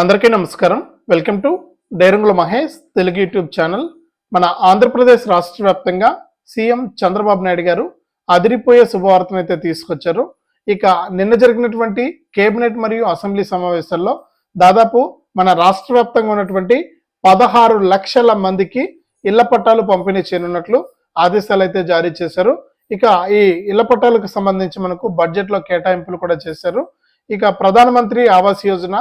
అందరికీ నమస్కారం. Welcome to డైరంగుల మహేష్ తెలుగు యూట్యూబ్ ఛానల్. మన ఆంధ్రప్రదేశ్ రాష్ట్ర వ్యాప్తంగా సీఎం చంద్రబాబు నాయుడు గారు అదిరిపోయే శుభవార్తను అయితే తీసుకొచ్చారు. ఇక నిన్న జరిగినటువంటి కేబినెట్ మరియు అసెంబ్లీ సమావేశాల్లో దాదాపు మన రాష్ట్ర వ్యాప్తంగా ఉన్నటువంటి పదహారు లక్షల మందికి ఇళ్ళ పట్టాలు పంపిణీ చేయనున్నట్లు ఆదేశాలు అయితే జారీ చేశారు. ఇక ఈ ఇళ్ళ పట్టాలకు సంబంధించి మనకు బడ్జెట్లో కేటాయింపులు కూడా చేశారు. ఇక ప్రధానమంత్రి ఆవాస్ యోజన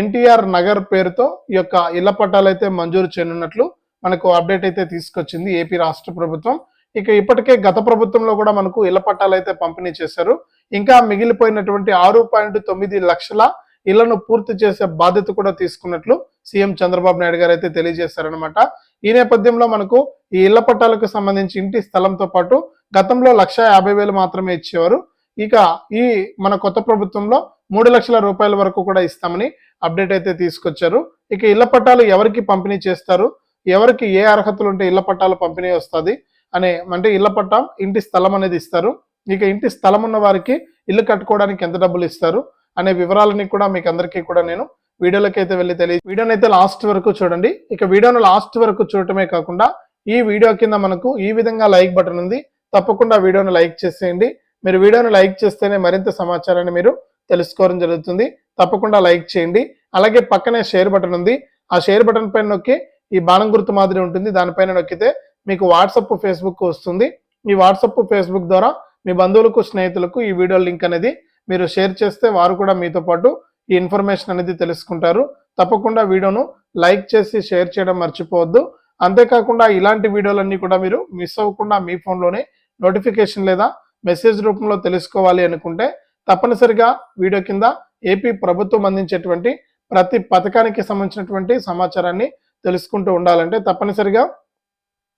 ఎన్టీఆర్ నగర్ పేరుతో ఈ యొక్క ఇళ్ళ పట్టాలు అయితే మంజూరు చేయనున్నట్లు మనకు అప్డేట్ అయితే తీసుకొచ్చింది ఏపీ రాష్ట్ర ప్రభుత్వం. ఇక ఇప్పటికే గత ప్రభుత్వంలో కూడా మనకు ఇళ్ళ పట్టాలు అయితే పంపిణీ చేశారు. ఇంకా మిగిలిపోయినటువంటి ఆరు పాయింట్ తొమ్మిది లక్షల ఇళ్ళను పూర్తి చేసే బాధ్యత కూడా తీసుకున్నట్లు సీఎం చంద్రబాబు నాయుడు గారు అయితే తెలియజేశారనమాట ఈ నేపథ్యంలో మనకు ఈ ఇళ్ళ పట్టాలకు సంబంధించి ఇంటి స్థలంతో పాటు గతంలో లక్ష యాభై వేలు మాత్రమే ఇచ్చేవారు. ఇక ఈ మన కొత్త ప్రభుత్వంలో మూడు లక్షల రూపాయల వరకు కూడా ఇస్తామని అప్డేట్ అయితే తీసుకొచ్చారు. ఇక ఇళ్ళ పట్టాలు ఎవరికి పంపిణీ చేస్తారు? ఎవరికి ఏ అర్హతలు ఉంటే ఇళ్ళ పట్టాలు పంపిణీ వస్తుంది? అనే అంటే ఇళ్ళ పట్టా ఇంటి స్థలం అనేది ఇస్తారు. ఇక ఇంటి స్థలం ఉన్న వారికి ఇల్లు కట్టుకోవడానికి ఎంత డబ్బులు ఇస్తారు? అనే వివరాలని కూడా మీకు అందరికీ కూడా నేను వీడియోలోకి అయితే వెళ్ళి తెలియ వీడియోని అయితే లాస్ట్ వరకు చూడండి. ఇక వీడియోను లాస్ట్ వరకు చూడటమే కాకుండా ఈ వీడియో కింద మనకు ఈ విధంగా లైక్ బటన్ ఉంది. తప్పకుండా వీడియోను లైక్ చేసేయండి. మీరు వీడియోను లైక్ చేస్తేనే మరింత సమాచారాన్ని మీరు తెలుసుకోవడం జరుగుతుంది. తప్పకుండా లైక్ చేయండి. అలాగే పక్కనే షేర్ బటన్ ఉంది. ఆ షేర్ బటన్ పైన నొక్కి ఈ బాణం గుర్తు మాదిరి ఉంటుంది. దానిపైన నొక్కితే మీకు వాట్సప్ ఫేస్బుక్ వస్తుంది. ఈ వాట్సప్ ఫేస్బుక్ ద్వారా మీ బంధువులకు స్నేహితులకు ఈ వీడియో లింక్ అనేది మీరు షేర్ చేస్తే వారు కూడా మీతో పాటు ఈ ఇన్ఫర్మేషన్ అనేది తెలుసుకుంటారు. తప్పకుండా వీడియోను లైక్ చేసి షేర్ చేయడం మర్చిపోవద్దు. అంతేకాకుండా ఇలాంటి వీడియోలన్నీ కూడా మీరు మిస్ అవ్వకుండా మీ ఫోన్లోనే నోటిఫికేషన్ లేదా మెసేజ్ రూపంలో తెలుసుకోవాలి అనుకుంటే తప్పనిసరిగా వీడియో కింద ఏపీ ప్రభుత్వం అందించేటువంటి ప్రతి పథకానికి సంబంధించినటువంటి సమాచారాన్ని తెలుసుకుంటూ ఉండాలంటే తప్పనిసరిగా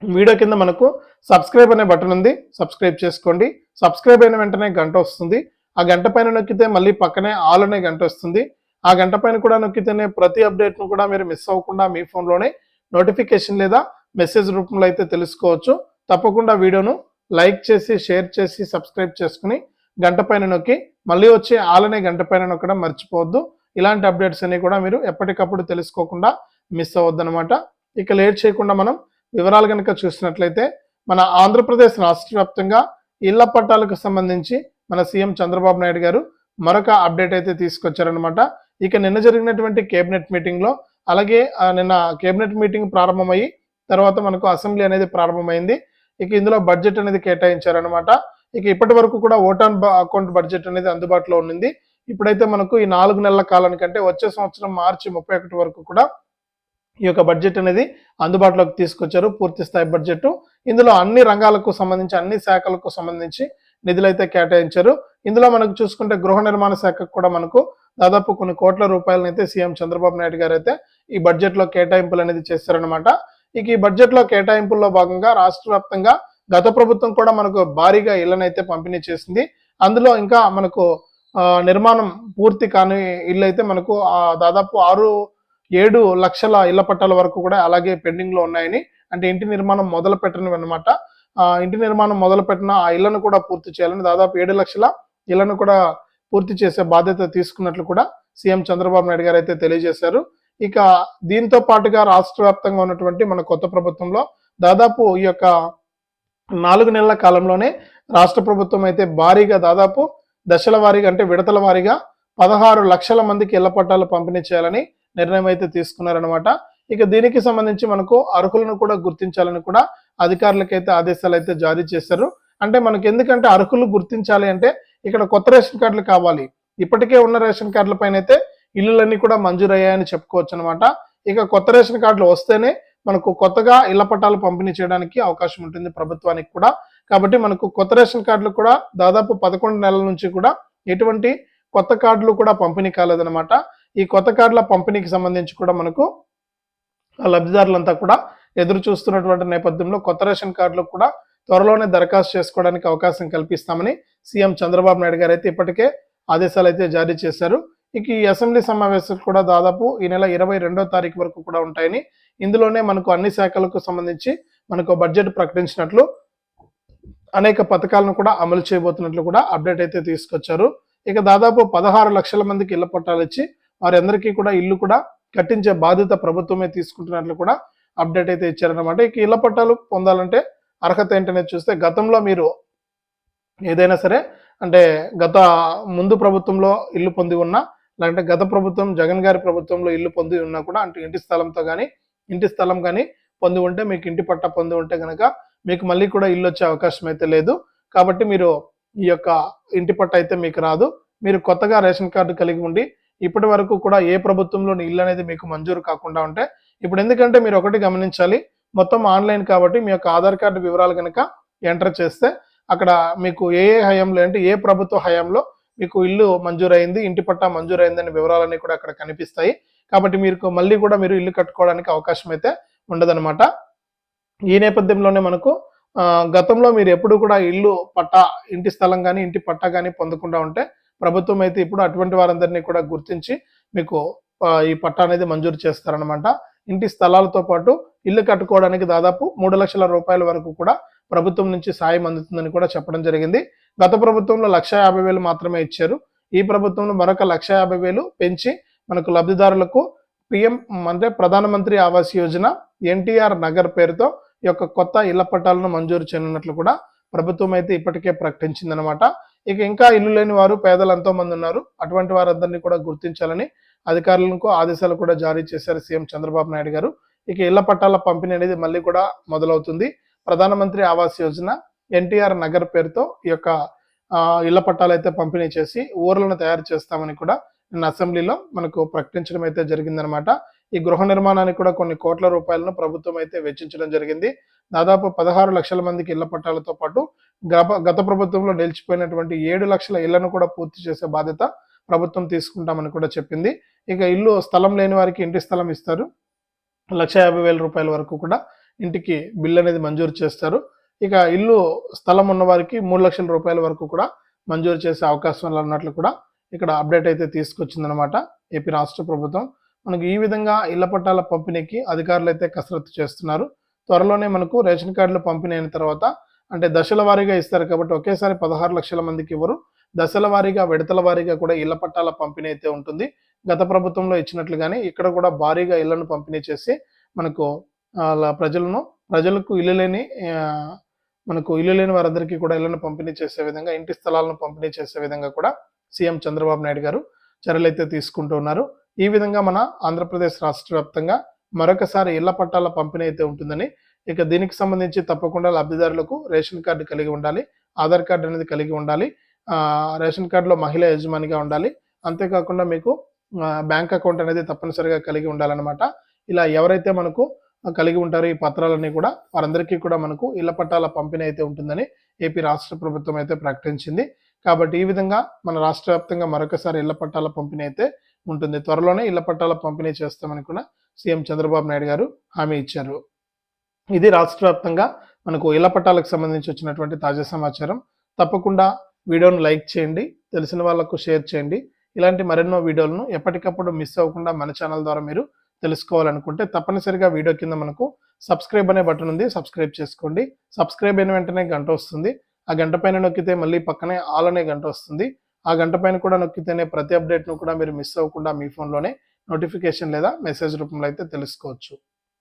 వీడియో కింద మనకు సబ్స్క్రైబ్ అనే బటన్ ఉంది. సబ్స్క్రైబ్ చేసుకోండి. సబ్స్క్రైబ్ అయిన వెంటనే గంట వస్తుంది. ఆ గంట పైన నొక్కితే మళ్ళీ పక్కనే ఆల్ అనే గంట వస్తుంది. ఆ గంట పైన కూడా నొక్కితేనే ప్రతి అప్డేట్ను కూడా మీరు మిస్ అవ్వకుండా మీ ఫోన్లోనే నోటిఫికేషన్ లేదా మెసేజ్ రూపంలో అయితే తెలుసుకోవచ్చు. తప్పకుండా వీడియోను లైక్ చేసి షేర్ చేసి సబ్స్క్రైబ్ చేసుకుని గంట పైన నొక్కి మళ్ళీ వచ్చే ఆలనే గంట పైన నొక్కడం మర్చిపోవద్దు. ఇలాంటి అప్డేట్స్ అన్ని కూడా మీరు ఎప్పటికప్పుడు తెలుసుకోకుండా మిస్ అవ్వద్దనమాట ఇక లేట్ చేయకుండా మనం వివరాలు కనుక చూసినట్లయితే మన ఆంధ్రప్రదేశ్ రాష్ట్ర వ్యాప్తంగా ఇళ్ళ పట్టాలకు సంబంధించి మన సీఎం చంద్రబాబు నాయుడు గారు మరొక అప్డేట్ అయితే తీసుకొచ్చారనమాట ఇక నిన్న జరిగినటువంటి కేబినెట్ మీటింగ్లో అలాగే నిన్న కేబినెట్ మీటింగ్ ప్రారంభమయ్యి తర్వాత మనకు అసెంబ్లీ అనేది ప్రారంభమైంది. ఇక ఇందులో బడ్జెట్ అనేది కేటాయించారనమాట ఇక ఇప్పటి వరకు కూడా ఓటాన్ అకౌంట్ బడ్జెట్ అనేది అందుబాటులో ఉండింది ఇప్పుడైతే మనకు ఈ నాలుగు నెలల కాలానికంటే వచ్చే సంవత్సరం మార్చి ముప్పై ఒకటి వరకు కూడా ఈ యొక్క బడ్జెట్ అనేది అందుబాటులోకి తీసుకొచ్చారు. పూర్తి స్థాయి బడ్జెట్ ఇందులో అన్ని రంగాలకు సంబంధించి అన్ని శాఖలకు సంబంధించి నిధులు అయితే కేటాయించారు. ఇందులో మనకు చూసుకుంటే గృహ నిర్మాణ శాఖకు కూడా మనకు దాదాపు కొన్ని కోట్ల రూపాయలను అయితే సీఎం చంద్రబాబు నాయుడు గారు అయితే ఈ బడ్జెట్లో కేటాయింపులు అనేది చేశారనమాట ఇక ఈ బడ్జెట్లో కేటాయింపుల్లో భాగంగా రాష్ట్ర వ్యాప్తంగా గత ప్రభుత్వం కూడా మనకు భారీగా ఇళ్ళనైతే పంపిణీ చేసింది. అందులో ఇంకా మనకు నిర్మాణం పూర్తి కాని ఇల్లు అయితే మనకు దాదాపు ఆరు ఏడు లక్షల ఇళ్ళ పట్టాల వరకు కూడా అలాగే పెండింగ్లో ఉన్నాయని అంటే ఇంటి నిర్మాణం మొదలు పెట్టినవి అనమాట ఇంటి నిర్మాణం మొదలు పెట్టిన ఆ ఇళ్ళను కూడా పూర్తి చేయాలని దాదాపు ఏడు లక్షల ఇళ్ళను కూడా పూర్తి చేసే బాధ్యత తీసుకున్నట్లు కూడా సీఎం చంద్రబాబు నాయుడు గారు అయితే తెలియజేశారు. ఇక దీంతో పాటుగా రాష్ట్ర వ్యాప్తంగా ఉన్నటువంటి మన కొత్త ప్రభుత్వంలో దాదాపు ఈ యొక్క నాలుగు నెలల కాలంలోనే రాష్ట్ర ప్రభుత్వం అయితే భారీగా దాదాపు దశల వారీగా అంటే విడతల వారీగా పదహారు లక్షల మందికి ఇళ్ళ పట్టాలు పంపిణీ చేయాలని నిర్ణయం అయితే తీసుకున్నారనమాట ఇక దీనికి సంబంధించి మనకు అర్హులను కూడా గుర్తించాలని కూడా అధికారులకైతే ఆదేశాలు అయితే జారీ చేశారు. అంటే మనకి ఎందుకంటే అర్హులు గుర్తించాలి అంటే ఇక్కడ కొత్త రేషన్ కార్డులు కావాలి. ఇప్పటికే ఉన్న రేషన్ కార్డుల పైన అయితే ఇల్లులన్నీ కూడా మంజూరయ్యాయని చెప్పుకోవచ్చు అనమాట ఇక కొత్త రేషన్ కార్డులు వస్తేనే మనకు కొత్తగా ఇళ్ళ పట్టాలు పంపిణీ చేయడానికి అవకాశం ఉంటుంది ప్రభుత్వానికి కూడా. కాబట్టి మనకు కొత్త రేషన్ కార్డులు కూడా దాదాపు పదకొండు నెలల నుంచి కూడా ఎటువంటి కొత్త కార్డులు కూడా పంపిణీ కాలేదనమాట ఈ కొత్త కార్డుల పంపిణీకి సంబంధించి కూడా మనకు ఆ లబ్ధిదారులంతా కూడా ఎదురు చూస్తున్నటువంటి నేపథ్యంలో కొత్త రేషన్ కార్డులు కూడా త్వరలోనే దరఖాస్తు చేసుకోవడానికి అవకాశం కల్పిస్తామని సీఎం చంద్రబాబు నాయుడు గారు అయితే ఇప్పటికే ఆదేశాలు అయితే జారీ చేశారు. ఇక ఈ అసెంబ్లీ సమావేశాలు కూడా దాదాపు ఈ నెల ఇరవై రెండో తారీఖు వరకు కూడా ఉంటాయని ఇందులోనే మనకు అన్ని శాఖలకు సంబంధించి మనకు బడ్జెట్ ప్రకటించినట్లు అనేక పథకాలను కూడా అమలు చేయబోతున్నట్లు కూడా అప్డేట్ అయితే తీసుకొచ్చారు. ఇక దాదాపు పదహారు లక్షల మందికి ఇళ్ళ పట్టాలు ఇచ్చి వారందరికీ కూడా ఇల్లు కూడా కట్టించే బాధ్యత ప్రభుత్వమే తీసుకుంటున్నట్లు కూడా అప్డేట్ అయితే ఇచ్చారనమాట ఇక ఇళ్ళ పట్టాలు పొందాలంటే అర్హత ఏంటనేది చూస్తే గతంలో మీరు ఏదైనా సరే అంటే గత ముందు ప్రభుత్వంలో ఇల్లు పొంది ఉన్నా లేదంటే గత ప్రభుత్వం జగన్ గారి ప్రభుత్వంలో ఇల్లు పొంది ఉన్నా కూడా అంటే ఇంటి స్థలంతో కానీ ఇంటి స్థలం కానీ పొంది ఉంటే మీకు ఇంటి పట్టా పొంది ఉంటే కనుక మీకు మళ్ళీ కూడా ఇల్లు వచ్చే అవకాశం అయితే లేదు. కాబట్టి మీరు ఈ యొక్క ఇంటి పట్ట అయితే మీకు రాదు. మీరు కొత్తగా రేషన్ కార్డు కలిగి ఉండి ఇప్పటి వరకు కూడా ఏ ప్రభుత్వంలోని ఇల్లు అనేది మీకు మంజూరు కాకుండా ఉంటే ఇప్పుడు ఎందుకంటే మీరు ఒకటి గమనించాలి మొత్తం ఆన్లైన్ కాబట్టి మీ యొక్క ఆధార్ కార్డు వివరాలు కనుక ఎంటర్ చేస్తే అక్కడ మీకు ఏ ఏ హయాంలో అంటే ఏ ప్రభుత్వ హయాంలో మీకు ఇల్లు మంజూరైంది ఇంటి పట్టా మంజూరైంది అనే వివరాలన్నీ కూడా అక్కడ కనిపిస్తాయి. కాబట్టి మీరు మళ్ళీ కూడా మీరు ఇల్లు కట్టుకోవడానికి అవకాశం అయితే ఉండదన్నమాట. ఈ నేపథ్యంలోనే మనకు గతంలో మీరు ఎప్పుడు కూడా ఇల్లు పట్టా ఇంటి స్థలం కానీ ఇంటి పట్టా కానీ పొందకుండా ఉంటే ప్రభుత్వం అయితే ఇప్పుడు అటువంటి వారందరినీ కూడా గుర్తించి మీకు ఈ పట్టా అనేది మంజూరు చేస్తారనమాట ఇంటి స్థలాలతో పాటు ఇల్లు కట్టుకోవడానికి దాదాపు మూడు లక్షల రూపాయల వరకు కూడా ప్రభుత్వం నుంచి సాయం అందుతుందని కూడా చెప్పడం జరిగింది. గత ప్రభుత్వంలో లక్ష యాభై వేలు మాత్రమే ఇచ్చారు. ఈ ప్రభుత్వంలో మరొక లక్ష యాభై వేలు పెంచి మనకు లబ్ధిదారులకు పిఎం అంటే ప్రధానమంత్రి ఆవాస్ యోజన ఎన్టీఆర్ నగర్ పేరుతో ఈ యొక్క కొత్త ఇళ్ళ పట్టాలను మంజూరు చేయనున్నట్లు కూడా ప్రభుత్వం అయితే ఇప్పటికే ప్రకటించిందనమాట ఇక ఇంకా ఇల్లు లేని వారు పేదలు ఎంతో మంది ఉన్నారు. అటువంటి వారందరినీ కూడా గుర్తించాలని అధికారులకు ఆదేశాలు కూడా జారీ చేశారు సీఎం చంద్రబాబు నాయుడు గారు. ఇక ఇళ్ళ పట్టాల పంపిణీ అనేది మళ్ళీ కూడా మొదలవుతుంది. ప్రధానమంత్రి ఆవాస్ యోజన ఎన్టీఆర్ నగర్ పేరుతో ఈ యొక్క ఇళ్ళ పట్టాలు అయితే పంపిణీ చేసి ఊర్లను తయారు చేస్తామని కూడా నిన్న అసెంబ్లీలో మనకు ప్రకటించడం అయితే జరిగిందనమాట. ఈ గృహ నిర్మాణానికి కూడా కొన్ని కోట్ల రూపాయలను ప్రభుత్వం అయితే వెచ్చించడం జరిగింది. దాదాపు పదహారు లక్షల మందికి ఇళ్ళ పట్టాలతో పాటు గత- గత ప్రభుత్వంలో నిలిచిపోయినటువంటి ఏడు లక్షల ఇళ్ళను కూడా పూర్తి చేసే బాధ్యత ప్రభుత్వం తీసుకుంటామని కూడా చెప్పింది. ఇక ఇల్లు స్థలం లేని వారికి ఇంటి స్థలం ఇస్తారు. లక్ష యాభై వేల రూపాయల వరకు కూడా ఇంటికి బిల్ అనేది మంజూరు చేస్తారు. ఇక ఇల్లు స్థలం ఉన్న వారికి మూడు లక్షల రూపాయల వరకు కూడా మంజూరు చేసే అవకాశం ఉన్నట్లు కూడా ఇక్కడ అప్డేట్ అయితే తీసుకొచ్చిందనమాట ఏపీ రాష్ట్ర ప్రభుత్వం మనకు ఈ విధంగా ఇళ్ళ పట్టాల పంపిణీకి అధికారులు అయితే కసరత్తు చేస్తున్నారు. త్వరలోనే మనకు రేషన్ కార్డులు పంపిణీ అయిన తర్వాత అంటే దశల వారీగా ఇస్తారు కాబట్టి ఒకేసారి పదహారు లక్షల మందికి ఇవ్వరు. దశల వారీగా విడతల వారీగా కూడా ఇళ్ళ పట్టాల పంపిణీ అయితే ఉంటుంది. గత ప్రభుత్వంలో ఇచ్చినట్లుగానే ఇక్కడ కూడా భారీగా ఇళ్ళను పంపిణీ చేసి మనకు అలా ప్రజలను ప్రజలకు ఇల్లు లేని మనకు ఇల్లు లేని వారందరికీ కూడా ఇళ్ళను పంపిణీ చేసే విధంగా ఇంటి స్థలాలను పంపిణీ చేసే విధంగా కూడా సీఎం చంద్రబాబు నాయుడు గారు చర్యలైతే తీసుకుంటున్నారు తీసుకుంటూ ఉన్నారు. ఈ విధంగా మన ఆంధ్రప్రదేశ్ రాష్ట్ర వ్యాప్తంగా మరొకసారి ఇళ్ళ పట్టాల పంపిణీ అయితే ఉంటుందని ఇక దీనికి సంబంధించి తప్పకుండా లబ్ధిదారులకు రేషన్ కార్డు కలిగి ఉండాలి ఆధార్ కార్డు అనేది కలిగి ఉండాలి రేషన్ కార్డులో మహిళ యజమానిగా ఉండాలి. అంతేకాకుండా మీకు బ్యాంక్ అకౌంట్ అనేది తప్పనిసరిగా కలిగి ఉండాలన్నమాట. ఇలా ఎవరైతే మనకు కలిగి ఉంటారో ఈ పత్రాలన్నీ కూడా వారందరికీ కూడా మనకు ఇళ్ళ పట్టాల పంపిణీ అయితే ఉంటుందని ఏపీ రాష్ట్ర ప్రభుత్వం అయితే ప్రకటించింది. కాబట్టి ఈ విధంగా మన రాష్ట్ర వ్యాప్తంగా మరొకసారి ఇళ్ళ పట్టాల పంపిణీ అయితే ఉంటుంది. త్వరలోనే ఇళ్ళ పట్టాల పంపిణీ చేస్తామని కూడా సీఎం చంద్రబాబు నాయుడు గారు హామీ ఇచ్చారు. ఇది రాష్ట్ర వ్యాప్తంగా మనకు ఇళ్ళ పట్టాలకు సంబంధించి వచ్చినటువంటి తాజా సమాచారం. తప్పకుండా వీడియోను లైక్ చేయండి తెలిసిన వాళ్ళకు షేర్ చేయండి. ఇలాంటి మరెన్నో వీడియోలను ఎప్పటికప్పుడు మిస్ అవ్వకుండా మన ఛానల్ ద్వారా మీరు తెలుసుకోవాలనుకుంటే తప్పనిసరిగా వీడియో కింద మనకు సబ్స్క్రైబ్ అనే బటన్ ఉంది సబ్స్క్రైబ్ చేసుకోండి. సబ్స్క్రైబ్ అయిన వెంటనే గంట వస్తుంది. ఆ గంట పైన నొక్కితే మళ్ళీ పక్కనే ఆల్ అనే గంట వస్తుంది. ఆ గంట పైన కూడా నొక్కితేనే ప్రతి అప్డేట్ను కూడా మీరు మిస్ అవ్వకుండా మీ ఫోన్లోనే నోటిఫికేషన్ లేదా మెసేజ్ రూపంలో అయితే తెలుసుకోవచ్చు.